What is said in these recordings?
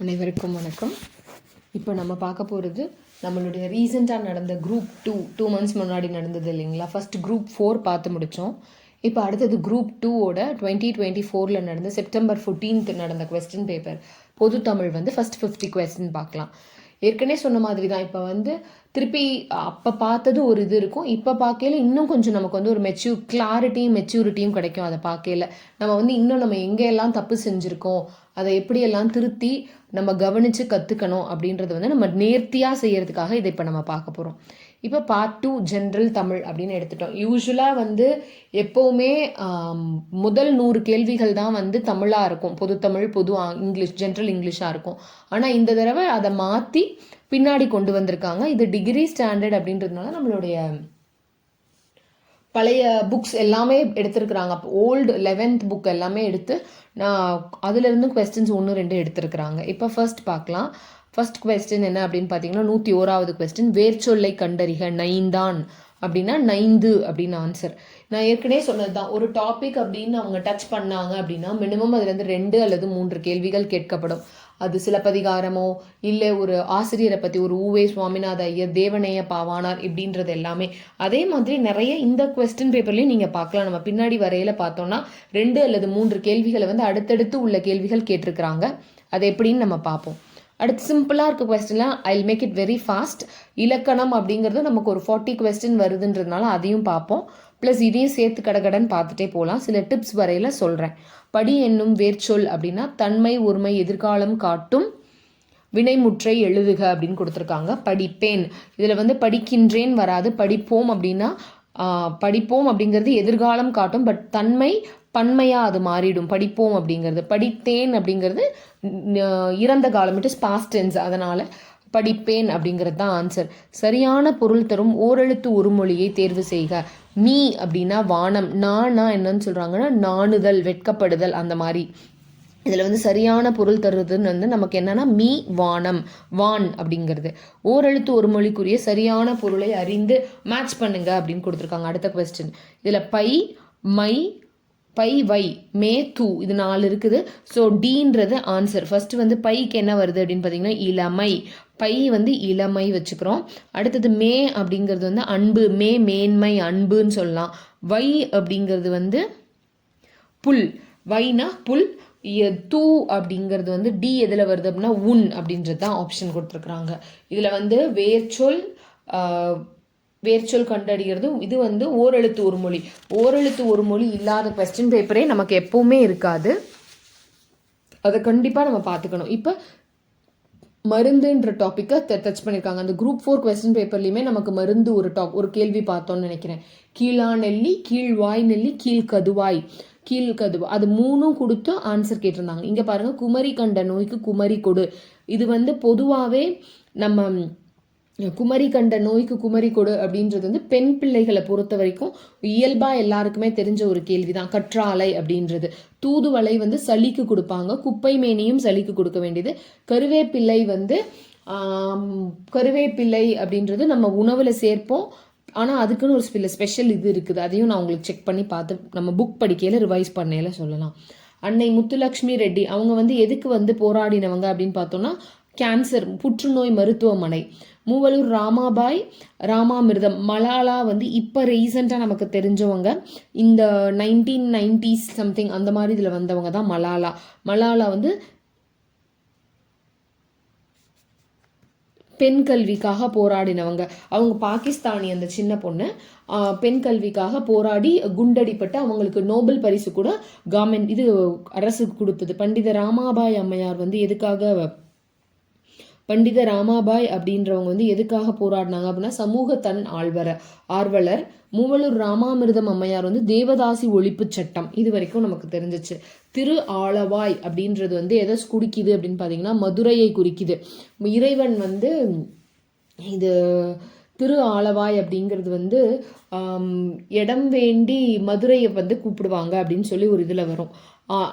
அனைவருக்கும் வணக்கம். இப்போ நம்ம பார்க்க போகிறது நம்மளுடைய ரீசெண்டாக நடந்த குரூப் டூ டூ மந்த்ஸ் முன்னாடி நடந்தது இல்லைங்களா? ஃபஸ்ட் குரூப் ஃபோர் பார்த்து முடித்தோம் இப்போ அடுத்தது குரூப் டூவோட டுவெண்ட்டி டுவெண்ட்டி ஃபோரில் நடந்த செப்டம்பர் 14th நடந்த கொஸ்டின் பேப்பர் பொது தமிழ் வந்து ஃபஸ்ட் ஃபிஃப்டி கொஸ்டின் பார்க்கலாம். ஏற்கனவே சொன்ன மாதிரி தான் இப்போ வந்து திருப்பி அப்போ பார்த்தது ஒரு இது இருக்கும். இப்போ பார்க்கையில இன்னும் கொஞ்சம் நமக்கு வந்து ஒரு மெச்சூ கிளாரிட்டியும் மெச்சூரிட்டியும் கிடைக்கும் அதை பார்க்கையில. நம்ம வந்து இன்னும் நம்ம எங்கெல்லாம் தப்பு செஞ்சுருக்கோம் அதை எப்படியெல்லாம் திருத்தி நம்ம கவனித்து கற்றுக்கணும் அப்படின்றத வந்து நம்ம நேர்த்தியாக செய்கிறதுக்காக இதை இப்போ நம்ம பார்க்க போகிறோம் இப்போ பார்ட் டூ ஜென்ரல் தமிழ் அப்படின்னு எடுத்துட்டோம். யூஸ்வலாக வந்து எப்போவுமே முதல் நூறு கேள்விகள் தான் வந்து தமிழாக இருக்கும். பொது தமிழ் பொது இங்கிலீஷ் ஜென்ரல் இங்கிலீஷாக இருக்கும். ஆனால் இந்த தடவை அதை மாற்றி பின்னாடி கொண்டு வந்திருக்காங்க. இது டிகிரி ஸ்டாண்டர்ட் அப்படின்றதுனால நம்மளுடைய பழைய புக்ஸ் எல்லாமே எடுத்திருக்கிறாங்க. அப்போ ஓல்டு லெவன்த் புக் எல்லாமே எடுத்து நான் அதுலேருந்து கொஸ்டின்ஸ் ஒன்று ரெண்டு எடுத்திருக்கிறாங்க. இப்போ ஃபர்ஸ்ட் பார்க்கலாம். ஃபர்ஸ்ட் கொஸ்டின் என்ன அப்படின்னு பார்த்தீங்கன்னா நூற்றி ஓராவது கொஸ்டின் வேர்ச்சொல்லை கண்டறிக நைந்தான். அப்படின்னா நைந்து அப்படின்னு ஆன்சர் நான் ஏற்கனவே சொன்னது தான் ஒரு டாபிக் அப்படின்னு அவங்க டச் பண்ணாங்க அப்படின்னா மினிமம் அதுலேருந்து ரெண்டு அல்லது மூன்று கேள்விகள் கேட்கப்படும். அது சிலப்பதிகாரமோ இல்லை ஒரு ஆசிரியரை பற்றி ஒரு ஊவே சுவாமிநாத ஐயர் தேவநேய பாவானார் இப்படின்றது எல்லாமே. அதே மாதிரி நிறைய இந்த கொஸ்டின் பேப்பர்லையும் நீங்கள் பார்க்கலாம். நம்ம பின்னாடி வரையில் பார்த்தோம்னா ரெண்டு அல்லது மூன்று கேள்விகளை வந்து அடுத்தடுத்து உள்ள கேள்விகள் கேட்டிருக்கிறாங்க. அது எப்படின்னு நம்ம பார்ப்போம். அடுத்து சிம்பிளாக இருக்க கொஸ்டின்லாம் I make it very fast இலக்கணம் அப்படிங்கிறது நமக்கு ஒரு ஃபார்ட்டி கொஸ்டின் வருதுன்றதுனால அதையும் பார்ப்போம். ப்ளஸ் இதையும் சேர்த்து கடகடன் பார்த்துட்டே போகலாம் சில டிப்ஸ் வரையில் சொல்கிறேன் படி என்னும் வேர்ச்சொல் அப்படின்னா தன்மை ஒருமை எதிர்காலம் காட்டும் வினைமுற்றை எழுதுக அப்படின்னு கொடுத்துருக்காங்க. படிப்பேன். இதில் வந்து படிக்கின்றேன் வராது. படிப்போம் அப்படின்னா படிப்போம் அப்படிங்கிறது எதிர்காலம் காட்டும் பட் தன்மை பன்மையாக அது மாறிடும். படிப்போம் அப்படிங்கிறது. படித்தேன் அப்படிங்கிறது இறந்த காலம் இட் இஸ் பாஸ்டென்ஸ் அதனால் படிப்பேன் அப்படிங்கிறது தான் ஆன்சர் சரியான பொருள் தரும் ஓரெழுத்து ஒரு மொழியை தேர்வு செய்க. மீ அப்படின்னா வானம். நானா என்னன்னு சொல்கிறாங்கன்னா நாணுதல் வெட்கப்படுதல் அந்த மாதிரி. இதில் வந்து சரியான பொருள் தருதுன்னு வந்து நமக்கு என்னன்னா மீ வானம் வான் அப்படிங்கிறது. ஓரெழுத்து ஒரு மொழிக்குரிய சரியான பொருளை அறிந்து மேட்ச் பண்ணுங்க அப்படின்னு கொடுத்துருக்காங்க. அடுத்த கொஸ்டின் இதில் by my by why may too இது நாலு இருக்குது. ஸோ டீன்றது ஆன்சர் ஃபஸ்ட்டு வந்து பைக்கு என்ன வருது அப்படின்னு பார்த்தீங்கன்னா இளமை. பை வந்து இளமை வச்சுக்கிறோம். அடுத்தது மே அப்படிங்கிறது வந்து அன்பு. மே மேன்மை அன்புன்னு சொல்லலாம். வை அப்படிங்கிறது வந்து புல். வைனா புல். தூ அப்படிங்கிறது வந்து டி எதில் வருது அப்படின்னா உன் அப்படின்றது தான் ஆப்ஷன் கொடுத்துருக்குறாங்க. இதில் வந்து வேர்ச்சொல் வேர்ச்சொல் கண்டறிகிறது இது வந்து ஓரெழுத்து ஒரு மொழி. ஓரெழுத்து ஒரு மொழி இல்லாத கொஸ்டின் பேப்பரே நமக்கு எப்பவுமே இருக்காது. அதை கண்டிப்பாக நம்ம பார்த்துக்கணும். இப்போ மருந்துன்ற டாப்பிக்கை டச் பண்ணியிருக்காங்க அந்த குரூப் ஃபோர் கொஸ்டின் பேப்பர்லையுமே நமக்கு மருந்து ஒரு டாப் ஒரு கேள்வி பார்த்தோம்னு நினைக்கிறேன். கீழா நெல்லி கீழ்வாய் நெல்லி கீழ்கதுவாய். கதுவாய் அது மூணும் கொடுத்து ஆன்சர் கேட்டிருந்தாங்க. இங்கே பாருங்க குமரி கண்ட நோய்க்கு குமரி கொடு. இது வந்து பொதுவாகவே நம்ம குமரி கண்ட நோய்க்கு குமரி கொடு அப்படின்றது வந்து பெண் பிள்ளைகளை பொறுத்த வரைக்கும் இயல்பாக எல்லாருக்குமே தெரிஞ்ச ஒரு கேள்விதான். கற்றாலை அப்படின்றது. தூதுவளை வந்து சளிக்கு கொடுப்பாங்க. குப்பை மேனியும் சளிக்கு கொடுக்க வேண்டியது. கருவேப்பிள்ளை வந்து கருவேப்பிள்ளை அப்படின்றது நம்ம உணவில் சேர்ப்போம். ஆனால் அதுக்குன்னு ஒரு சில ஸ்பெஷல் இது இருக்குது. அதையும் நான் உங்களுக்கு செக் பண்ணி பார்த்து நம்ம புக் படிக்கையில் ரிவைஸ் பண்ணையில சொல்லலாம். அன்னை முத்துலக்ஷ்மி ரெட்டி அவங்க வந்து எதுக்கு வந்து போராடினவங்க அப்படின்னு பார்த்தோம்னா கேன்சர் புற்றுநோய் மருத்துவமனை. மூவலூர் ராமாபாய் ராமாமிர்தம் மலாலா வந்து இப்போ ரீசெண்டாக நமக்கு தெரிஞ்சவங்க. இந்த நைன்டீன் நைன்டிஸ் சம்திங் அந்த மாதிரி இதில் வந்தவங்க தான் மலாலா. மலாலா வந்து பெண் கல்விக்காக போராடினவங்க. அவங்க பாகிஸ்தானி அந்த சின்ன பொண்ணு. பெண் கல்விக்காக போராடி குண்டடிப்பட்டு அவங்களுக்கு நோபல் பரிசு கூட கவர்மெண்ட் இது அரசுக்கு கொடுத்தது. பண்டித ராமாபாய் அம்மையார் வந்து எதுக்காக பண்டித ராமாபாய் அப்படின்றவங்க வந்து எதுக்காக போராடினாங்க அப்படின்னா சமூக தன் ஆழ்வர ஆர்வலர் மூவலூர் ராமாமிர்தம் அம்மையார் வந்து தேவதாசி ஒழிப்பு சட்டம். இது வரைக்கும் நமக்கு தெரிஞ்சிச்சு. திரு ஆளவாய் அப்படின்றது வந்து எதை குறிக்குது அப்படின்னு பார்த்தீங்கன்னா மதுரையை குறிக்குது. இறைவன் வந்து இது திரு ஆளவாய் அப்படிங்கிறது வந்து இடம் வேண்டி மதுரையை வந்து கூப்பிடுவாங்க அப்படின்னு சொல்லி ஒரு இதில் வரும்.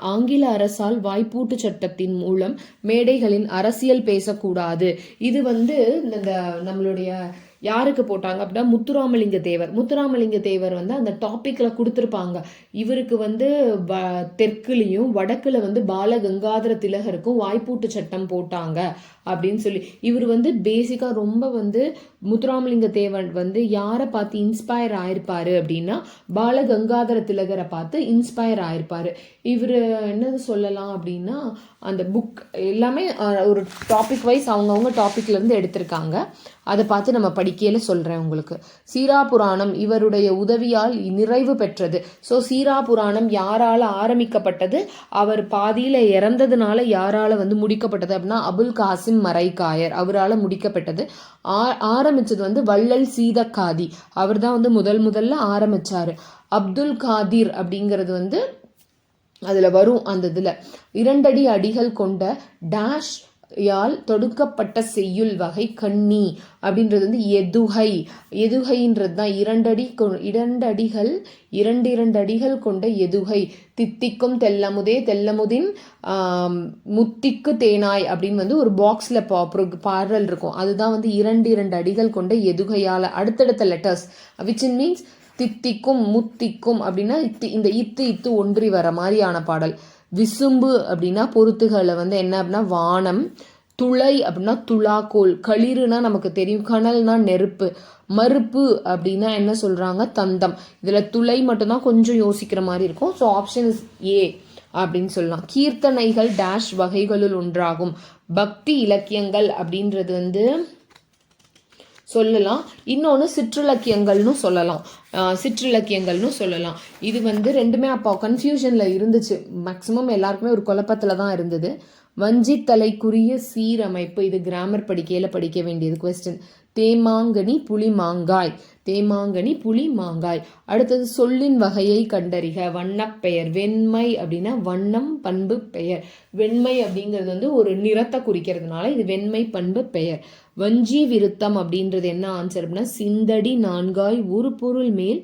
ஆங்கில அரசால் வாய்ப்பூட்டு சட்டத்தின் மூலம் மேடைகளின் அரசியல் பேசக்கூடாது. இது வந்து இந்த நம்மளுடைய யாருக்கு போட்டாங்க அப்படின்னா முத்துராமலிங்க தேவர். முத்துராமலிங்க தேவர் வந்து அந்த டாப்பிக்கில் கொடுத்துருப்பாங்க. இவருக்கு வந்து வ தெற்குலேயும் வடக்கில் வந்து பால கங்காதர திலகருக்கும் வாய்ப்பூட்டு சட்டம் போட்டாங்க அப்படின்னு சொல்லி. இவர் வந்து பேசிக்காக ரொம்ப வந்து முத்துராமலிங்க தேவன் வந்து யாரை பார்த்து இன்ஸ்பயர் ஆயிருப்பார் அப்படின்னா பாலகங்காதர திலகரை பார்த்து இன்ஸ்பயர் ஆயிருப்பார். இவர் என்னது சொல்லலாம் அப்படின்னா அந்த புக் எல்லாமே ஒரு டாபிக் வைஸ் அவங்கவுங்க டாப்பிக்லேருந்து எடுத்திருக்காங்க. அதை பார்த்து நம்ம படிக்கையில் சொல்கிறேன் உங்களுக்கு. சீரா புராணம் இவருடைய உதவியால் நிறைவு பெற்றது. ஸோ சீரா புராணம் யாரால் ஆரம்பிக்கப்பட்டது? அவர் பாதியில் இறந்ததுனால யாரால் வந்து முடிக்கப்பட்டது அப்படின்னா அபுல் காசிம் மரைக்காயர் அவரால் முடிக்கப்பட்டது. ஆ ஆரம்பித்தது வந்து வள்ளல் சீதக்காதி. அவர் தான் வந்து முதல் முதல்ல ஆரம்பிச்சாரு. அப்துல் காதிர் அப்படிங்கிறது வந்து அதில் வரும் அந்த இதில். இரண்டடி அடிகள் கொண்ட டேஷ் யால் தொடுக்கப்பட்ட செய்யுள் வகை கண்ணி அப்படின்றது வந்து எதுகை. எதுகைன்றது தான் இரண்டடி கொ- இரண்டடிகள் இரண்டு இரண்டு அடிகள் கொண்ட எதுகை. தித்திக்கும் தெல்லமுதே தெல்லமுதின் முத்திக்கு தேனாய் அப்படின்னு வந்து ஒரு பாக்ஸில் பா பாடல் இருக்கும். அதுதான் வந்து இரண்டு இரண்டு அடிகள் கொண்ட எதுகையால் அடுத்தடுத்த லெட்டர்ஸ் விச் இன் மீன்ஸ் தித்திக்கும் முத்திக்கும் அப்படின்னா இத்து இந்த இத்து இத்து ஒன்றி வர மாதிரியான பாடல். விசும்பு அப்படின்னா பொருத்துகளை வந்து என்ன அப்படின்னா வானம் துளை அப்படின்னா துளாக்கோல் களிறுனா நமக்கு தெரியும் கனல்னா நெருப்பு மறுப்பு அப்படின்னா என்ன சொல்கிறாங்க தந்தம். இதில் துளை மட்டும்தான் கொஞ்சம் யோசிக்கிற மாதிரி இருக்கும். ஸோ ஆப்ஷன் இஸ் ஏ அப்படின்னு சொல்லலாம். கீர்த்தனைகள் டேஷ் வகைகளுள் ஒன்றாகும். பக்தி இலக்கியங்கள் அப்படின்றது வந்து சொல்லலாம். இன்னொன்று சிற்றிலக்கியங்கள்னு சொல்லலாம். சிற்றிலக்கியங்கள்னு சொல்லலாம். இது வந்து ரெண்டுமே அப்போ கன்ஃபியூஷனில் இருந்துச்சு. மேக்ஸிமம் எல்லாருக்குமே ஒரு குழப்பத்தில் தான் இருந்தது. வஞ்சித்தலைக்குரிய சீரமைப்பு. இது கிராமர் படிக்கையில் படிக்க வேண்டியது. கொஸ்டின் தேமாங்கனி புளி மாங்காய் தேமாங்கனி புளி மாங்காய் அடுத்தது சொல்லின் வகையை கண்டறிக. வண்ணப்பெயர் வெண்மை அப்படின்னா வண்ணம் பண்பு பெயர். வெண்மை அப்படிங்கிறது வந்து ஒரு நிறத்தை குறிக்கிறதுனால இது வெண்மை பண்பு பெயர். வஞ்சி விருத்தம் அப்படின்றது என்ன ஆன்சர் அப்படின்னா சிந்தடி நான்காய் ஒரு பொருள் மேல்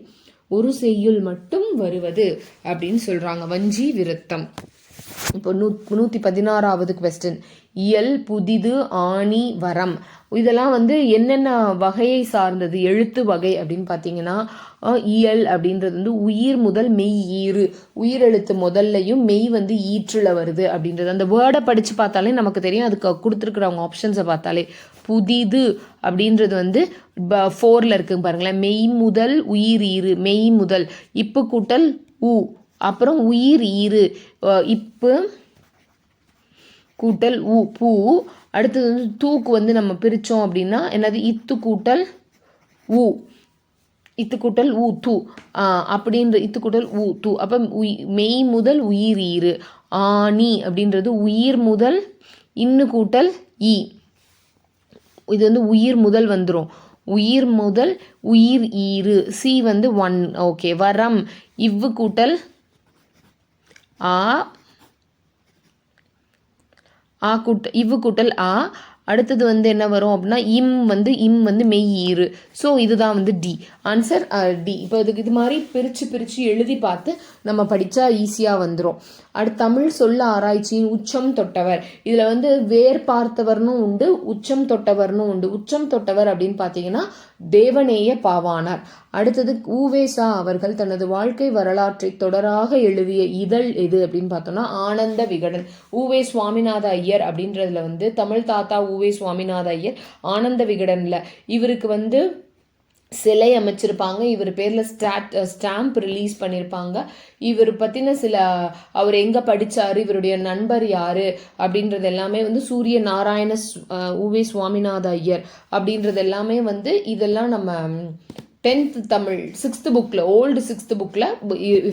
ஒரு செய்யுள் மட்டும் வருவது அப்படின்னு சொல்கிறாங்க வஞ்சி விருத்தம். இப்போ நூ நூற்றி பதினாறாவது கொஸ்டின் இயல் புதிது ஆணி வரம். இதெல்லாம் வந்து என்னென்ன வகையை சார்ந்தது? எழுத்து வகை அப்படின்னு பார்த்தீங்கன்னா இயல் அப்படின்றது வந்து உயிர் முதல் மெய் ஈறு. உயிர் எழுத்து முதல்லையும் மெய் வந்து ஈற்றில் வருது அப்படின்றது. அந்த வேர்டை படித்து பார்த்தாலே நமக்கு தெரியும். அதுக்கு கொடுத்துருக்குறவங்க ஆப்ஷன்ஸை பார்த்தாலே. புதிது அப்படின்றது வந்து ஃபோரில் இருக்குங்க பாருங்களேன். மெய் முதல் உயிர் ஈறு. மெய் முதல். இப்பு கூட்டல் உ. அப்புறம் உயிர் ஈறு. இப்பு கூட்டல் உ பூ. அடுத்தது வந்து தூக்கு வந்து நம்ம பிரித்தோம் அப்படின்னா என்னது? இத்து கூட்டல் உ. இத்து கூட்டல் ஊ தூ. அப்படின்ற இத்து கூட்டல் ஊ தூ. அப்போ உய் மெய் முதல் உயிர் ஈறு. ஆணி அப்படின்றது உயிர் முதல் இன்னு கூட்டல் ஈ. இது வந்து உயிர் முதல் வந்துடும் உயிர் முதல் உயிர் ஈறு. சி வந்து ஒன். ஓகே. வரம். இவ்வு கூட்டல் ஆ ஆ கூட்ட இவ்வு கூட்டல் ஆ. அடுத்தது வந்து என்ன வரும் அப்படின்னா இம் வந்து இம் வந்து மெய் ஈறு. ஸோ இதுதான் வந்து டி. Answer D. இப்போ இதுக்கு இது மாதிரி பிரித்து பிரித்து எழுதி பார்த்து நம்ம படித்தா ஈஸியாக வந்துடும் அடுத்து தமிழ் சொல்ல ஆராய்ச்சியின் உச்சம் தொட்டவர். இதில் வந்து வேர் பார்த்தவர்னும் உண்டு உச்சம் தொட்டவர்னும் உண்டு. உச்சம் தொட்டவர் அப்படின்னு பார்த்தீங்கன்னா தேவநேய பாவானார் அடுத்தது ஊவேசா அவர்கள் தனது வாழ்க்கை வரலாற்றை தொடராக எழுதிய இதழ் எது அப்படின்னு பார்த்தோம்னா ஆனந்த விகடன். ஊவே சுவாமிநாத ஐயர் அப்படின்றதுல வந்து தமிழ் தாத்தா ஊவே சுவாமிநாத ஐயர் ஆனந்த விகடனில். இவருக்கு வந்து சிலை அமைச்சிருப்பாங்க. இவர் பேரில் ஸ்டாட் ஸ்டாம்ப் ரிலீஸ் பண்ணியிருப்பாங்க இவர் பற்றின சில அவர் எங்கே படித்தார் இவருடைய நண்பர் யார் அப்படின்றது எல்லாமே வந்து சூரிய நாராயண சு- உவே சுவாமிநாத ஐயர் அப்படின்றது எல்லாமே வந்து இதெல்லாம் நம்ம டென்த்து தமிழ் சிக்ஸ்த்து புக்கில் ஓல்டு சிக்ஸ்த்து புக்கில்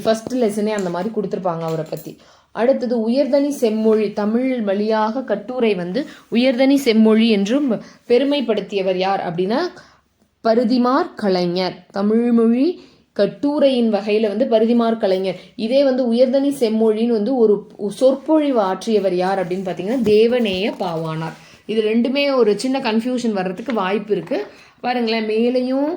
ஃபஸ்ட்டு லெசனே அந்த மாதிரி கொடுத்துருப்பாங்க அவரை பற்றி அடுத்தது உயர்தனி செம்மொழி தமிழ் வழியாக கட்டுரை வந்து உயர்தனி செம்மொழி என்றும் பெருமைப்படுத்தியவர் யார் அப்படின்னா பருதிமார் கலைஞர். தமிழ்மொழி கட்டுரையின் வகையில் வந்து பருதிமார் கலைஞர். இதே வந்து உயர்தனி செம்மொழின்னு வந்து ஒரு சொற்பொழிவு ஆற்றியவர் யார் அப்படின்னு பார்த்தீங்கன்னா தேவநேய பாவானார் இது ரெண்டுமே ஒரு சின்ன கன்ஃபியூஷன் வர்றதுக்கு வாய்ப்பு இருக்குது பாருங்களேன் மேலேயும்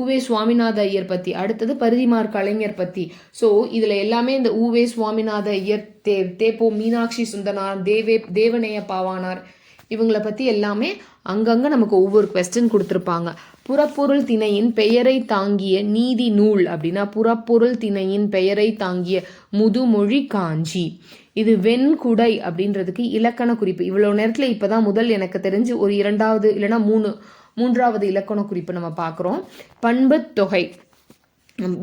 ஊவே சுவாமிநாத ஐயர் பற்றி அடுத்தது பருதிமார் கலைஞர் பற்றி ஸோ இதில் எல்லாமே இந்த ஊவே சுவாமிநாத ஐயர் தே தேப்போ மீனாட்சி சுந்தனார் தேவே தேவநேய பாவானார் இவங்களை பற்றி எல்லாமே அங்கங்கே நமக்கு ஒவ்வொரு கொஸ்டின் கொடுத்துருப்பாங்க. புறப்பொருள் திணையின் பெயரை தாங்கிய நீதி நூல் அப்படின்னா புறப்பொருள் திணையின் பெயரை தாங்கிய முதுமொழி காஞ்சி. இது வெண்குடை அப்படின்றதுக்கு இலக்கண குறிப்பு. இவ்வளோ நேரத்தில் இப்போ தான் முதல் எனக்கு தெரிஞ்சு ஒரு இரண்டாவது இல்லைன்னா மூணு மூன்றாவது இலக்கண குறிப்பு நம்ம பார்க்குறோம். பண்புத்தொகை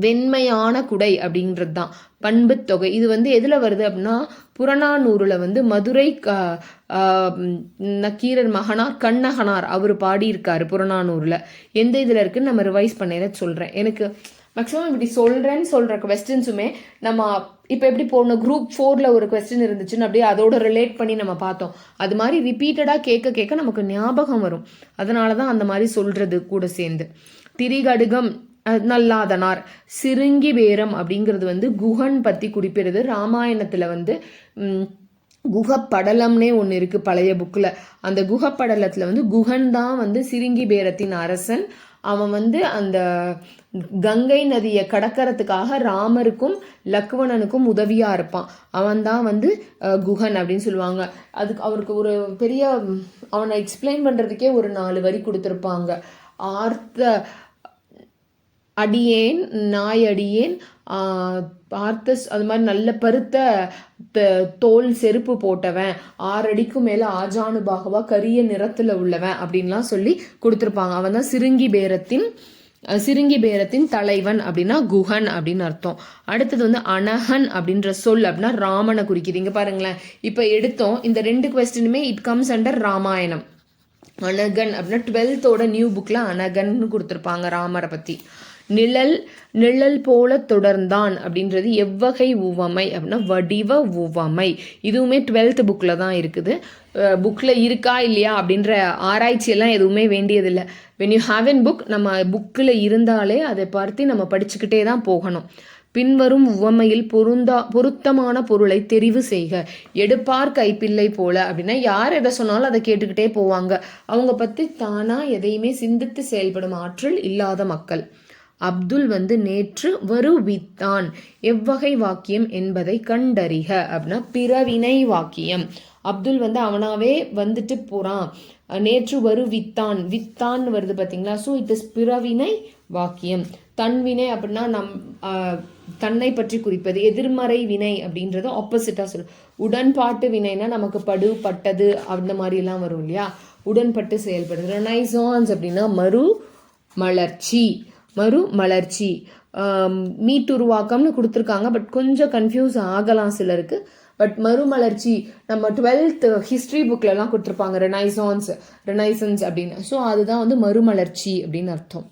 வெண்மையான குடை அப்படின்றது தான். பண்பு தொகை. இது வந்து எதில் வருது அப்படின்னா புறநானூரில் வந்து மதுரை க நக்கீரர் மகனார் கண்ணகனார் அவர் பாடியிருக்காரு புறநானூரில் எந்த இதில் இருக்குன்னு நம்ம ரிவைஸ் பண்ண சொல்கிறேன் எனக்கு மேக்ஸிமம் இப்படி சொல்கிறேன்னு சொல்கிற கொஸ்டின்ஸுமே நம்ம இப்போ எப்படி போன குரூப் ஃபோரில் ஒரு கொஸ்டின் இருந்துச்சுன்னு அப்படியே அதோட ரிலேட் பண்ணி நம்ம பார்த்தோம். அது மாதிரி ரிப்பீட்டடாக கேட்க கேட்க நமக்கு ஞாபகம் வரும். அதனால தான் அந்த மாதிரி சொல்கிறது கூட சேர்ந்து. திரிகடுகம் நல்லாதனார் சிறுங்கி பேரம் அப்படிங்கிறது வந்து குஹன் பற்றி குறிப்பிடுறது ராமாயணத்தில் வந்து குகப்படலம்னே ஒன்று இருக்குது பழைய புக்கில் அந்த குகப்படலத்தில் வந்து குகன் தான் வந்து சிறுங்கி பேரத்தின் அரசன். அவன் வந்து அந்த கங்கை நதியை கடக்கிறதுக்காக ராமருக்கும் லக்வணனுக்கும் உதவியாக இருப்பான். அவன் தான் வந்து குகன் அப்படின்னு சொல்லுவாங்க. அதுக்கு அவருக்கு ஒரு பெரிய அவனை எக்ஸ்பிளைன் பண்ணுறதுக்கே ஒரு நாலு வரி கொடுத்துருப்பாங்க. ஆர்த்த அடியேன் நாய் அடியேன் பார்த்த அது மாதிரி நல்ல பருத்த தோல் செருப்பு போட்டவன் ஆறடிக்கும் மேலே ஆஜானு பாகவா கரிய நிறத்தில் உள்ளவன் அப்படின்லாம் சொல்லி கொடுத்துருப்பாங்க. அவன் தான் சிறுங்கி பேரத்தின் சிறுங்கி பேரத்தின் தலைவன் அப்படின்னா குஹன் அப்படின்னு அர்த்தம். அடுத்தது வந்து அனகன் அப்படின்ற சொல் அப்படின்னா ராமனை குறிக்குது. இங்கே பாருங்களேன். இப்போ எடுத்தோம். இந்த ரெண்டு கொஸ்டினுமே இட் கம்ஸ் அண்டர் ராமாயணம். அனகன் அப்படின்னா டுவெல்த்தோட நியூ புக்கில் அனகன்னு கொடுத்துருப்பாங்க ராமரை பற்றி நிழல் நிழல் போல தொடர்ந்தான் அப்படின்றது எவ்வகை உவமை அப்படின்னா வடிவ உவமை. இதுவுமே டுவெல்த் புக்கில் தான் இருக்குது. புக்கில் இருக்கா இல்லையா அப்படின்ற ஆராய்ச்சியெல்லாம் எதுவுமே வேண்டியதில்லை. When you have N book நம்ம புக்கில் இருந்தாலே அதை பார்த்து நம்ம படிச்சுக்கிட்டே தான் போகணும். பின்வரும் உவமையில் பொருந்தா பொருத்தமான பொருளை தெரிவு செய்க. எடுப்பார் கைப்பிள்ளை போல அப்படின்னா யார் எதை சொன்னாலும் அதை கேட்டுக்கிட்டே போவாங்க. அவங்க பற்றி தானாக எதையுமே சிந்தித்து செயல்படும் ஆற்றல் இல்லாத மக்கள். அப்துல் வந்து நேற்று வருவித்தான். எவ்வகை வாக்கியம் என்பதை கண்டறிக அப்படின்னா பிறவினை வாக்கியம். அப்துல் வந்து அவனாவே வந்துட்டு போகிறான் நேற்று வரு வித்தான் வித்தான் வருது பார்த்தீங்களா ஸோ இட் இஸ் பிறவினை வாக்கியம். தன்வினை அப்படின்னா நம் தன்னை பற்றி குறிப்பது எதிர்மறை வினை அப்படின்றது ஆப்போசிட்டாக சொல்லும் உடன்பாட்டு வினைனா நமக்கு படு பட்டது அந்த மாதிரிலாம் வரும் இல்லையா? உடன்பட்டு செயல்படுது. ரெனைசான்ஸ் அப்படின்னா மறு மலர்ச்சி. மறுமலர்ச்சி. மீட்டுருவாக்கம்னு கொடுத்துருக்காங்க. பட் கொஞ்சம் கன்ஃபியூஸ் ஆகலாம் சிலருக்கு. பட் மறுமலர்ச்சி நம்ம டுவெல்த் ஹிஸ்ட்ரி புக்லலாம் கொடுத்துருப்பாங்க. ரெனைசான்ஸ் ரெனைசன்ஸ் அப்படின்னு. ஸோ அதுதான் வந்து மறுமலர்ச்சி அப்படின்னு அர்த்தம்.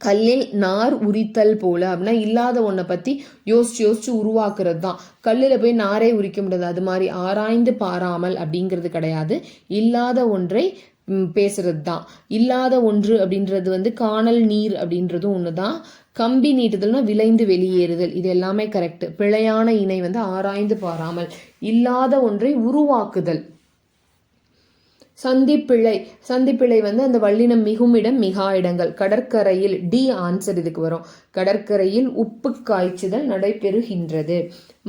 கல்லில் நார் உரித்தல் போல அப்படின்னா இல்லாத ஒன்றை பற்றி யோசிச்சு யோசிச்சு உருவாக்குறது தான் கல்லில் போய் நாரே உரிக்க முடியாது. அது மாதிரி ஆராய்ந்து பாராமல் அப்படிங்கிறது கிடையாது. இல்லாத ஒன்றை பேசுறது தான் இல்லாத ஒன்று அப்படின்றது வந்து காணல் நீர் அப்படின்றதும் ஒன்று தான் கம்பி நீட்டுதல்னா விளைந்து வெளியேறுதல். இது எல்லாமே கரெக்ட் பிழையான இணை வந்து ஆராய்ந்து பாராமல் இல்லாத ஒன்றை உருவாக்குதல். சந்திப்பிழை. சந்திப்பிழை வந்து அந்த வல்லினம் மிகுமிடம் மிகா இடங்கள். கடற்கரையில் டி ஆன்சர் இதுக்கு வரும். கடற்கரையில் உப்பு காய்ச்சுதல் நடைபெறுகின்றது.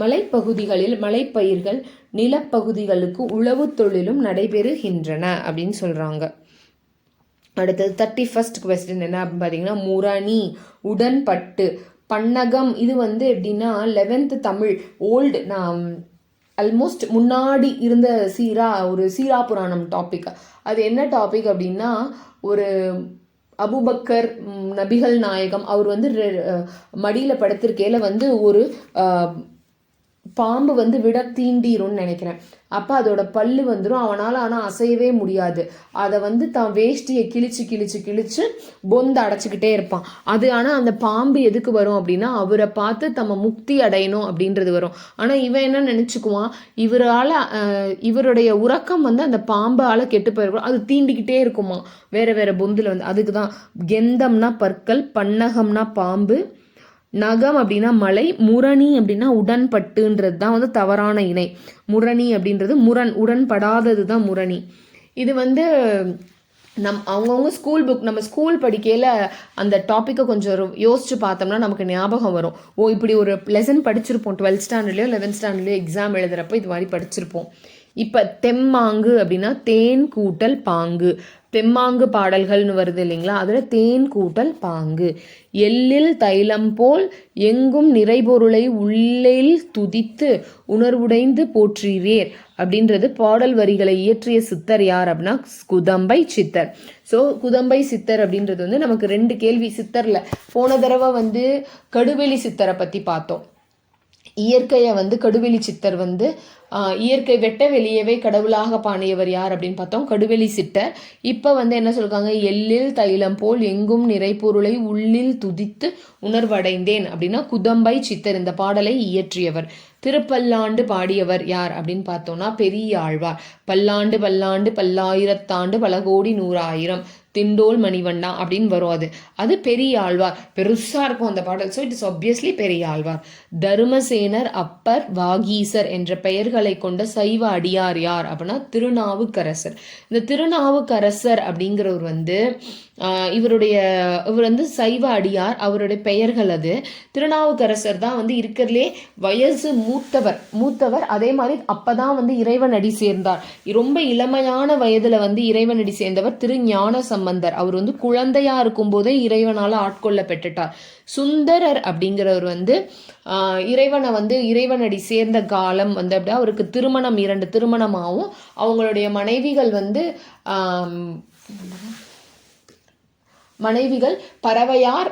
மலைப்பகுதிகளில் மலைப்பயிர்கள் நிலப்பகுதிகளுக்கு உழவு தொழிலும் நடைபெறுகின்றன அப்படின்னு சொல்கிறாங்க அடுத்தது தேர்ட்டி ஃபஸ்ட் கொஸ்டின் என்ன அப்படின்னு பார்த்தீங்கன்னா முரணி உடன்பட்டு பன்னகம். இது வந்து எப்படின்னா லெவன்த்து தமிழ் ஓல்டு நான் அல்மோஸ்ட் முன்னாடி இருந்த சீரா ஒரு சீரா புராணம் டாபிக் அது என்ன டாபிக் அப்படின்னா ஒரு அபுபக்கர் நபிகள் நாயகம் அவர் வந்து மடியில் படுத்திருக்கையில் வந்து ஒரு பாம்பு வந்து விட தீண்டிரும்னு நினைக்கிறேன். அப்போ அதோட பல்லு வந்துடும் அவனால் ஆனால் அசையவே முடியாது. அதை வந்து தான் வேஷ்டியை கிழிச்சு கிழிச்சு கிழிச்சு பொந்து அடைச்சிக்கிட்டே இருப்பான். அது ஆனால் அந்த பாம்பு எதுக்கு வரும் அப்படின்னா அவரை பார்த்து தம்ம முக்தி அடையணும் அப்படின்றது வரும். ஆனால் இவன் என்ன நினச்சிக்குவான்? இவரால் இவருடைய உறக்கம் வந்து அந்த பாம்பால் கெட்டு போயிருக்கும் அது தீண்டிக்கிட்டே இருக்குமா வேறு வேறு பொந்தில் வந்து. அதுக்கு தான் கெந்தம்னா பற்கள் பன்னகம்னா பாம்பு நகம் அப்படின்னா மலை முரணி அப்படின்னா உடன்பட்டுன்றது தான் வந்து தவறான இணை. முரணி அப்படின்றது முரண் உடன்படாதது தான் முரணி. இது வந்து நம் அவங்கவுங்க ஸ்கூல் புக் நம்ம ஸ்கூல் படிக்கையில் அந்த டாப்பிக்கை கொஞ்சம் யோசிச்சு பார்த்தோம்னா நமக்கு ஞாபகம் வரும். ஓ இப்படி ஒரு லெசன் படிச்சிருப்போம் டுவெல்த் ஸ்டாண்டர்ட்லேயோ லெவன்த் ஸ்டாண்டர்ட்லேயோ எக்ஸாம் எழுதுகிறப்போ இது மாதிரி படிச்சிருப்போம். இப்போ தெம்மாங்கு அப்படின்னா தேன் கூட்டல் பாங்கு. பெம்மாங்கு பாடல்கள்னு வருது இல்லைங்களா? அதில் தேன் கூட்டல் பாங்கு. எள்ளில் தைலம் போல் எங்கும் நிறைபொருளை உள்ளில் துதித்து உணர்வுடைந்து போற்றுவீர் அப்படின்றது பாடல் வரிகளை இயற்றிய சித்தர் யார் அப்படின்னா? குதம்பை சித்தர். ஸோ குதம்பை சித்தர் அப்படின்றது வந்து நமக்கு ரெண்டு கேள்வி சித்தரில். போன தடவை வந்து கடுவெளி சித்தரை பற்றி பார்த்தோம். இயற்கையை வந்து கடுவெளி சித்தர் வந்து இயற்கை வெட்ட வெளியவே கடவுளாக பாணியவர் யார் அப்படின்னு பார்த்தோம் கடுவெளி சிட்டர் இப்போ வந்து என்ன சொல்கிறாங்க எள்ளில் தைலம் போல் எங்கும் நிறைப்பொருளை உள்ளில் துதித்து உணர்வடைந்தேன் அப்படின்னா குதம்பை சித்தர் இந்த பாடலை இயற்றியவர். திருப்பல்லாண்டு பாடியவர் யார் அப்படின்னு பார்த்தோம்னா பெரிய ஆழ்வார் பல்லாண்டு பல்லாண்டு பல்லாயிரத்தாண்டு பல கோடி நூறாயிரம். திண்டோல் மணிவண்ணா அப்படின்னு வரும் அது. அது பெரிய ஆழ்வார். பெருசாக இருக்கும் அந்த பாடல். ஸோ இட் இஸ் obviously பெரிய ஆழ்வார். தருமசேனர் அப்பர் வாகீசர் என்ற பெயர்களை கொண்ட சைவ அடியார் யார் அப்படின்னா திருநாவுக்கரசர். இந்த திருநாவுக்கரசர் அப்படிங்கிறவர் வந்து இவருடைய இவர் வந்து சைவ அடியார். அவருடைய பெயர்கள் அது. திருநாவுக்கரசர் தான் வந்து இருக்கிறதுலே வயசு மூத்தவர். மூத்தவர். அதே மாதிரி அப்பதான் வந்து இறைவனடி சேர்ந்தார். ரொம்ப இளமையான வயதில் வந்து இறைவனடி சேர்ந்தவர் திரு ஞான சம்பந்தர். அவர் வந்து குழந்தையா இருக்கும்போதே இறைவனால ஆட்கொள்ள பெற்றுட்டார் சுந்தரர் அப்படிங்கிறவர் வந்து இறைவனை வந்து இறைவனடி சேர்ந்த காலம் வந்து அப்படியே அவருக்கு திருமணம் இரண்டு திருமணமாகவும் அவங்களுடைய மனைவிகள் வந்து மனைவிகள் பறவையார்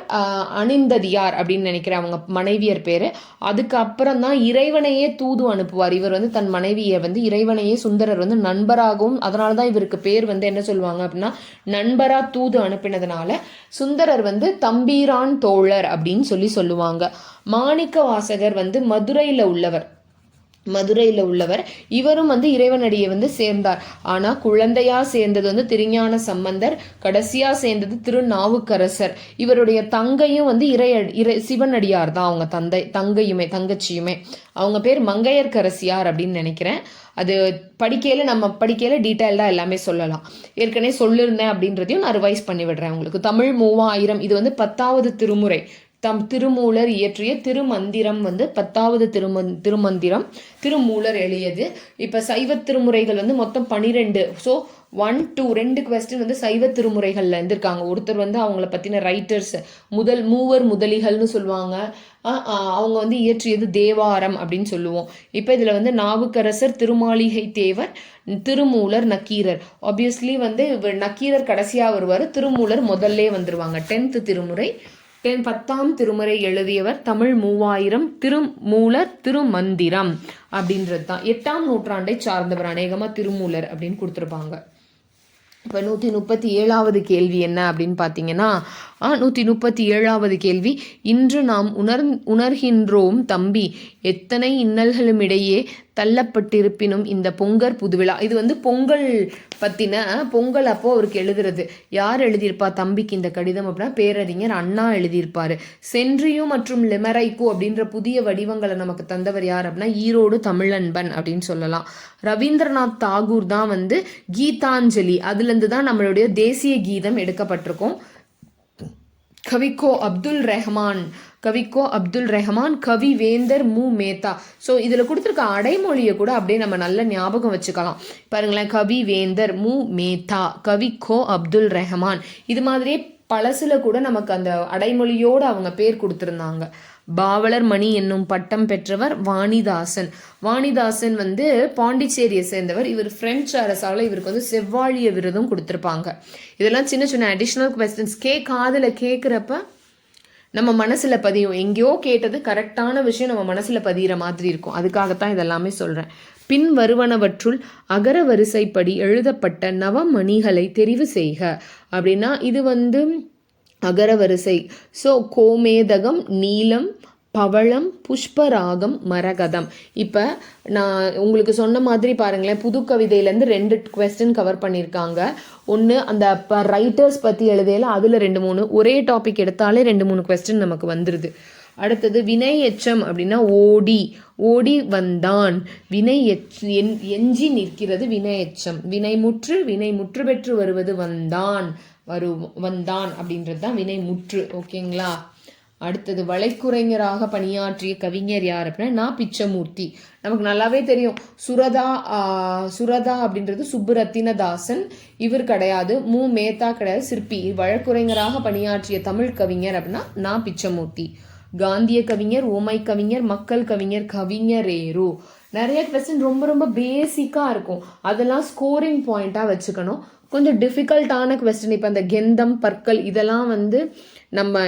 அணிந்ததியார் அப்படின்னு நினைக்கிறேன் அவங்க மனைவியர் பேர். அதுக்கப்புறம் தான் இறைவனையே தூது அனுப்புவார். இவர் வந்து தன் மனைவியை வந்து இறைவனையே சுந்தரர் வந்து நண்பராகவும் அதனால தான் இவருக்கு பேர் வந்து என்ன சொல்லுவாங்க அப்படின்னா நண்பராக தூது அனுப்பினதுனால சுந்தரர் வந்து தம்பீரான் தோழர் அப்படின்னு சொல்லி சொல்லுவாங்க. மாணிக்க வாசகர் வந்து மதுரையில் உள்ளவர். மதுரையில் உள்ளவர். இவரும் வந்து இறைவனடியை வந்து சேர்ந்தார். ஆனால் குழந்தையாக சேர்ந்தது வந்து திருஞான சம்பந்தர் கடைசியாக சேர்ந்தது திருநாவுக்கரசர். இவருடைய தங்கையும் வந்து இறை இறை சிவனடியார் தான் அவங்க தந்தை தங்கையுமே தங்கச்சியுமே. அவங்க பேர் மங்கையர்கரசியார் அப்படின்னு நினைக்கிறேன். அது படிக்கையில நம்ம படிக்கையில டீட்டெயில்டாக எல்லாமே சொல்லலாம். ஏற்கனவே சொல்லியிருந்தேன் அப்படின்றதையும் நான் ரிவைஸ் பண்ணி விடுறேன் உங்களுக்கு. தமிழ் மூவாயிரம் இது வந்து பத்தாவது திருமுறை. தம் திருமூலர் இயற்றிய திருமந்திரம் வந்து பத்தாவது திருமந் திருமந்திரம் திருமூலர் எழுதியது. இப்போ சைவ திருமுறைகள் வந்து மொத்தம் பனிரெண்டு. ஸோ ஒன் டூ ரெண்டு கொஸ்டின் வந்து சைவ திருமுறைகளில் இருந்திருக்காங்க. ஒருத்தர் வந்து அவங்கள பற்றின ரைட்டர்ஸ் முதல் மூவர் முதலிகள்னு சொல்லுவாங்க. அவங்க வந்து இயற்றியது தேவாரம் அப்படின்னு சொல்லுவோம். இப்போ இதில் வந்து நாவுக்கரசர் திருமாளிகை தேவர் திருமூலர் நக்கீரர். ஆப்வியஸ்லி வந்து நக்கீரர் கடைசியாக வருவார். திருமூலர் முதல்லே வந்துருவாங்க. டென்த்து திருமுறை. தென் பத்தாம் திருமுறை எழுதியவர் தமிழ் மூவாயிரம் திருமூலர் திருமந்திரம் அப்படின்றது தான் எட்டாம் நூற்றாண்டை சார்ந்தவர் அநேகமா திருமூலர் அப்படின்னு கொடுத்துருப்பாங்க. இப்போ நூற்றி முப்பத்தி ஏழாவது கேள்வி என்ன அப்படின்னு பார்த்தீங்கன்னா நூற்றி முப்பத்தி ஏழாவது கேள்வி. இன்று நாம் உணர் உணர்கின்றோம் தம்பி எத்தனை இன்னல்களுமிடையே தள்ளப்பட்டிருப்பினும் இந்த பொங்கல் புதுவிழா? இது வந்து பொங்கல் பற்றின பொங்கல் அப்போ அவருக்கு எழுதுறது. யார் எழுதியிருப்பா தம்பிக்கு இந்த கடிதம் அப்படின்னா பேரறிஞர் அண்ணா எழுதியிருப்பார். சென்றியும் மற்றும் லெமரைக்கு அப்படின்ற புதிய வடிவங்களை நமக்கு தந்தவர் யார் அப்படின்னா ஈரோடு தமிழன்பன் அப்படின்னு சொல்லலாம். ரவீந்திரநாத் தாகூர் தான் வந்து கீதாஞ்சலி. அதுலேருந்து தான் நம்மளுடைய தேசிய கீதம் எடுக்கப்பட்டிருக்கும். கவிக்கோ அப்துல் ரெஹமான். கவிக்கோ அப்துல் ரெஹமான் கவி வேந்தர் மு. மேத்தா. ஸோ இதில் கொடுத்துருக்க அடைமொழியை கூட அப்படியே நம்ம நல்ல ஞாபகம் வச்சுக்கலாம். பாருங்களேன் கவி வேந்தர் மு. மேத்தா கவிக்கோ அப்துல் ரெஹமான். இது மாதிரியே பழசில் கூட நமக்கு அந்த அடைமொழியோடு அவங்க பேர் கொடுத்துருந்தாங்க. பாவலர் மணி என்னும் பட்டம் பெற்றவர் வாணிதாசன். வாணிதாசன் வந்து பாண்டிச்சேரியை சேர்ந்தவர். இவர் பிரெஞ்சு அரசால இவருக்கு வந்து செவ்வாழிய விருதும் கொடுத்துருப்பாங்க. இதெல்லாம் சின்ன சின்ன அடிஷ்னல் கொஸ்டின்ஸ் கே காதில் கேட்குறப்ப நம்ம மனசில் பதியும். எங்கேயோ கேட்டது கரெக்டான விஷயம் நம்ம மனசில் பதியிற மாதிரி இருக்கும். அதுக்காகத்தான் இதெல்லாமே சொல்கிறேன் பின் வருவனவற்றுள் அகர வரிசைப்படி எழுதப்பட்ட நவமணிகளை தெரிவு செய்க. அப்படின்னா இது வந்து அகர வரிசை. ஸோ கோமேதகம் நீலம் பவளம் புஷ்பராகம் மரகதம். இப்போ நான் உங்களுக்கு சொன்ன மாதிரி பாருங்களேன் புது கவிதையிலேருந்து ரெண்டு கொஸ்டின் கவர் பண்ணியிருக்காங்க. ஒன்று அந்த இப்போ ரைட்டர்ஸ் பற்றி எழுதையில அதில் ரெண்டு மூணு. ஒரே டாபிக் எடுத்தாலே ரெண்டு மூணு கொஸ்டின் நமக்கு வந்துடுது அடுத்தது வினை எச்சம் அப்படின்னா ஓடி. ஓடி வந்தான். வினை எச் என் எஞ்சி நிற்கிறது வினை எச்சம். வினை முற்று வினை முற்று பெற்று வருவது வந்தான். வரு வந்தான் அப்படின்றது தான் வினை முற்று ஓகேங்களா? அடுத்தது வளைக்குறைஞராக பணியாற்றிய கவிஞர் யார் அப்படின்னா நான் பிச்சமூர்த்தி. நமக்கு நல்லாவே தெரியும். சுரதா சுரதா அப்படின்றது சுப்புரத்தினதாசன். இவர் கிடையாது. மு. மேத்தா கிடையாது. சிற்பி. வழக்குரைஞராக பணியாற்றிய தமிழ் கவிஞர் அப்படின்னா நான் பிச்சமூர்த்தி. காந்திய கவிஞர் ஓமை கவிஞர் மக்கள் கவிஞர் கவிஞர் ஏரு நிறைய கொஸ்டின் ரொம்ப ரொம்ப பேசிக்காக இருக்கும். அதெல்லாம் ஸ்கோரிங் பாயிண்ட்டாக வச்சுக்கணும். கொஞ்சம் டிஃபிகல்ட்டான கொஸ்டின் இப்போ அந்த கெந்தம் பற்கள் இதெல்லாம் வந்து நம்ம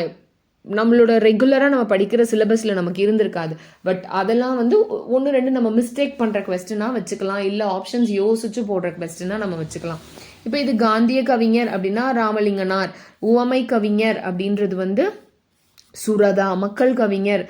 நம்மளோட ரெகுலராக நம்ம படிக்கிற சிலபஸில் நமக்கு இருந்திருக்காது. பட் அதெல்லாம் வந்து ஒன்று ரெண்டு நம்ம மிஸ்டேக் பண்ணுற கொஸ்டினாக வச்சுக்கலாம். இல்லை ஆப்ஷன்ஸ் யோசிச்சு போடுற கொஸ்டினாக நம்ம வச்சுக்கலாம். இப்போ இது காந்திய கவிஞர் அப்படின்னா ராமலிங்கனார் உவமை கவிஞர் அப்படின்றது வந்து சுரதா மக்கள் கவிஞர்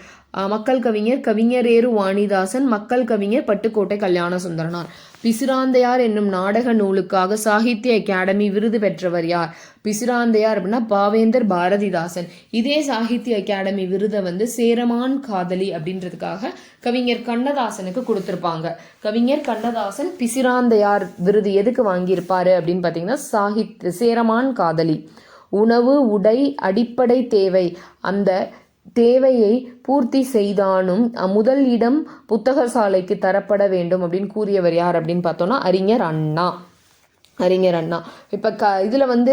மக்கள் கவிஞர் கவிஞரேறு வாணிதாசன் மக்கள் கவிஞர் பட்டுக்கோட்டை கல்யாண சுந்தரனார். பிசிராந்தையார் என்னும் நாடக நூலுக்காக சாகித்ய அகாடமி விருது பெற்றவர் யார்? பிசிராந்தையார் அப்படின்னா பாவேந்தர் பாரதிதாசன். இதே சாகித்ய அகாடமி விருதை வந்து சேரமான் காதலி அப்படின்றதுக்காக கவிஞர் கண்ணதாசனுக்கு கொடுத்துருப்பாங்க. கவிஞர் கண்ணதாசன் பிசிராந்தையார் விருது எதுக்கு வாங்கியிருப்பாரு அப்படின்னு பார்த்தீங்கன்னா சாகித் சேரமான் காதலி. உணவு உடை அடிப்படை தேவை. அந்த தேவையை பூர்த்தி செய்தானும் முதல் இடம் புத்தக சாலைக்கு தரப்பட வேண்டும் அப்படின்னு கூறியவர் யார் அப்படின்னு பார்த்தோன்னா அறிஞர் அண்ணா. அறிஞர் அண்ணா. இப்போ க இதில் வந்து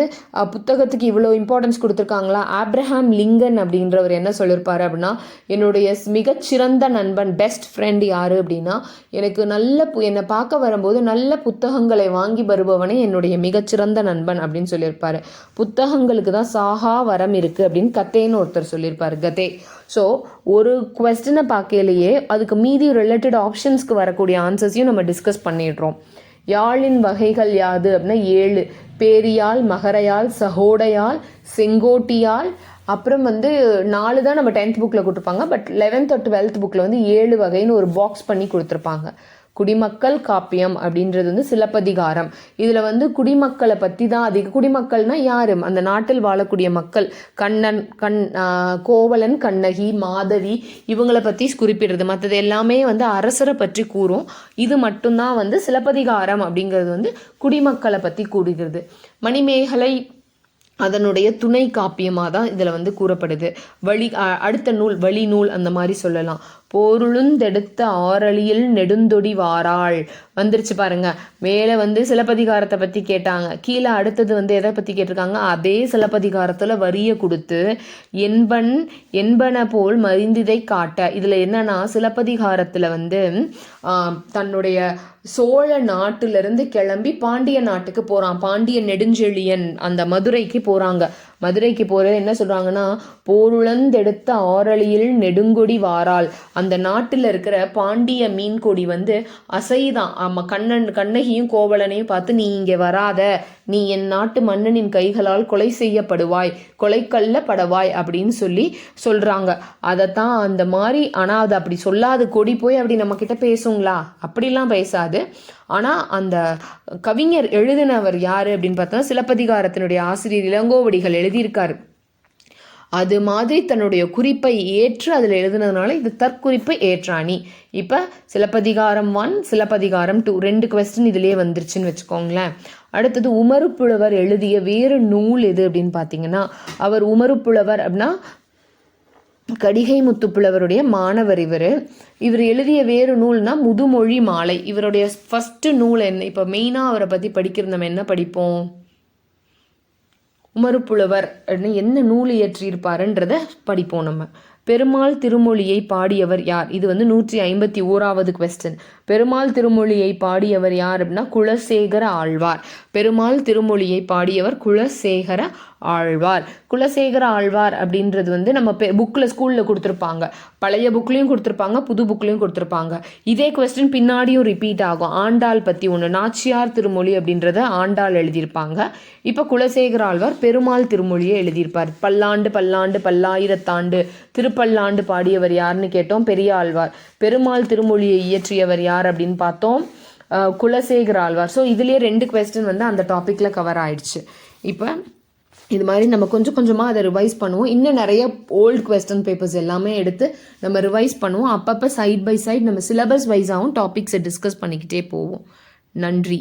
புத்தகத்துக்கு இவ்வளோ இம்பார்ட்டன்ஸ் கொடுத்துருக்காங்களா? ஆப்ரஹாம் லிங்கன் அப்படின்றவர் என்ன சொல்லியிருப்பார் அப்படின்னா என்னுடைய மிகச்சிறந்த நண்பன் பெஸ்ட் ஃப்ரெண்ட் யார் அப்படின்னா எனக்கு நல்ல பு- என்னை பார்க்க வரும்போது நல்ல புத்தகங்களை வாங்கி வருபவனே என்னுடைய மிகச்சிறந்த நண்பன் அப்படின்னு சொல்லியிருப்பார் புத்தகங்களுக்கு தான் சாகா வரம் இருக்குது அப்படின்னு கத்தேன்னு ஒருத்தர் சொல்லியிருப்பார் கதே ஸோ ஒரு கொஸ்டினை பார்க்கலையே அதுக்கு மீதி ரிலேட்டட் ஆப்ஷன்ஸ்க்கு வரக்கூடிய ஆன்சர்ஸையும் நம்ம டிஸ்கஸ் பண்ணிடுறோம். யாழின் வகைகள் யாது அப்படின்னா ஏழு. பேரியால் மகரையால் சகோடையால் செங்கோட்டியால். அப்புறம் வந்து நாலு தான் நம்ம டென்த் புக்கில் கொடுத்துருப்பாங்க. பட் லெவன்த் டுவெல்த் புக்கில் வந்து ஏழு வகைன்னு ஒரு பாக்ஸ் பண்ணி கொடுத்துருப்பாங்க. குடிமக்கள் காப்பியம் அப்படின்றது வந்து சிலப்பதிகாரம். இதில் வந்து குடிமக்களை பற்றி தான் அதிக குடிமக்கள்னா யாரு? அந்த நாட்டில் வாழக்கூடிய மக்கள். கண்ணன் கண் ஆஹ் கோவலன் கண்ணகி மாதவி இவங்களை பற்றி குறிப்பிடுறது. மற்றது எல்லாமே வந்து அரசரை பற்றி கூறும். இது மட்டும்தான் வந்து சிலப்பதிகாரம் அப்படிங்கிறது வந்து குடிமக்களை பற்றி கூறுகிறது. மணிமேகலை அதனுடைய துணை காப்பியமாக தான் இதில் வந்து கூறப்படுது. வழி அடுத்த நூல் வழி நூல் அந்த மாதிரி சொல்லலாம். பொருளுந்தெடுத்த ஆரளியில் நெடுந்தொடி வாராள். வந்துருச்சு பாருங்க. மேலே வந்து சிலப்பதிகாரத்தை பற்றி கேட்டாங்க. கீழே அடுத்தது வந்து எதை பற்றி கேட்டிருக்காங்க? அதே சிலப்பதிகாரத்தில் வரியை கொடுத்து என்பன் என்பன போல் மறிந்திதை காட்ட. இதில் என்னன்னா சிலப்பதிகாரத்தில் வந்து தன்னுடைய சோழ நாட்டிலிருந்து கிளம்பி பாண்டிய நாட்டுக்கு போகிறான் பாண்டிய நெடுஞ்செழியன் அந்த மதுரைக்கு போகிறாங்க மதுரைக்கு போகிற என்ன சொல்கிறாங்கன்னா போருளந்தெடுத்த ஆரளியில் நெடுங்கொடி வாரால் அந்த நாட்டில் இருக்கிற பாண்டிய மீன் கொடி வந்து அசைதான். ஆமாம் கண்ணன் கண்ணகியும் கோவலனையும் பார்த்து நீ இங்கே வராத. நீ என் நாட்டு மன்னனின் கைகளால் கொலை செய்யப்படுவாய் கொலைக்கல்ல படவாய் அப்படின்னு சொல்லி சொல்கிறாங்க அதைத்தான் அந்த மாதிரி ஆனால் அது அப்படி சொல்லாத கொடி போய் அப்படி நம்மக்கிட்ட பேசுங்களா? அப்படிலாம் பேசாது. ஆனால் அந்த கவிஞர் எழுதினவர் யார் அப்படின்னு பார்த்தா சிலப்பதிகாரத்தினுடைய ஆசிரியர் இளங்கோவடிகள் எழுதியிருக்காரு. அது மாதிரி தன்னுடைய குறிப்பை ஏற்று அதில் எழுதுனதுனால இது தற்குறிப்பை ஏற்றாணி. இப்போ சிலப்பதிகாரம் ஒன் சிலப்பதிகாரம் டூ ரெண்டு கொஸ்டின் இதுலேயே வந்துருச்சுன்னு வச்சுக்கோங்களேன். அடுத்தது உமறுப்புலவர் எழுதிய வேறு நூல் எது அப்படின்னு பார்த்தீங்கன்னா அவர் உமறுப்புலவர் அப்படின்னா கடிகை முத்துப்புலவருடைய மாணவர் இவர். இவர் எழுதிய வேறு நூல்னா முதுமொழி மாலை. இவருடைய ஃபஸ்ட்டு நூல் என்ன? இப்போ மெயினாக அவரை பற்றி படிக்கிறது நம்ம என்ன படிப்போம்? உமறுப்புலவர் அப்படின்னு என்ன நூல் இயற்றியிருப்பாருன்றத படிப்போம் நம்ம. பெருமாள் திருமொழியை பாடியவர் யார்? இது வந்து நூற்றி ஐம்பத்தி ஓராவது கொஸ்டின் பெருமாள் திருமொழியை பாடியவர் யார் அப்படின்னா குலசேகர ஆழ்வார். பெருமாள் திருமொழியை பாடியவர் குலசேகர ஆழ்வார். குலசேகர ஆழ்வார் அப்படின்றது வந்து நம்ம புக்கில் ஸ்கூலில் கொடுத்துருப்பாங்க. பழைய புக்லேயும் கொடுத்துருப்பாங்க புது புக்லேயும் கொடுத்துருப்பாங்க. இதே கொஸ்டின் பின்னாடியும் ரிப்பீட் ஆகும். ஆண்டாள் பற்றி ஒன்று நாச்சியார் திருமொழி அப்படின்றத ஆண்டாள் எழுதியிருப்பாங்க. இப்போ குலசேகர ஆழ்வார் பெருமாள் திருமொழியை எழுதியிருப்பார். பல்லாண்டு பல்லாண்டு பல்லாயிரத்தாண்டு திரு திருப்பல்லாண்டு பாடியவர் யாருன்னு கேட்டோம். பெரிய ஆழ்வார் பெருமாள் திருமொழியை இயற்றியவர் யார் அப்படின்னு பார்த்தோம். குலசேகர் ஆழ்வார். ஸோ இதுலேயே ரெண்டு கொஸ்டின் வந்து அந்த டாப்பிக்கில் கவர் ஆயிடுச்சு. இப்போ இது மாதிரி நம்ம கொஞ்சம் கொஞ்சமாக அதை ரிவைஸ் பண்ணுவோம். இன்னும் நிறைய ஓல்டு கொஸ்டின் பேப்பர்ஸ் எல்லாமே எடுத்து நம்ம ரிவைஸ் பண்ணுவோம். அப்பப்போ சைட் பை சைட் நம்ம சிலபஸ் வைஸாகவும் டாபிக்ஸை டிஸ்கஸ் பண்ணிக்கிட்டே போவோம். நன்றி.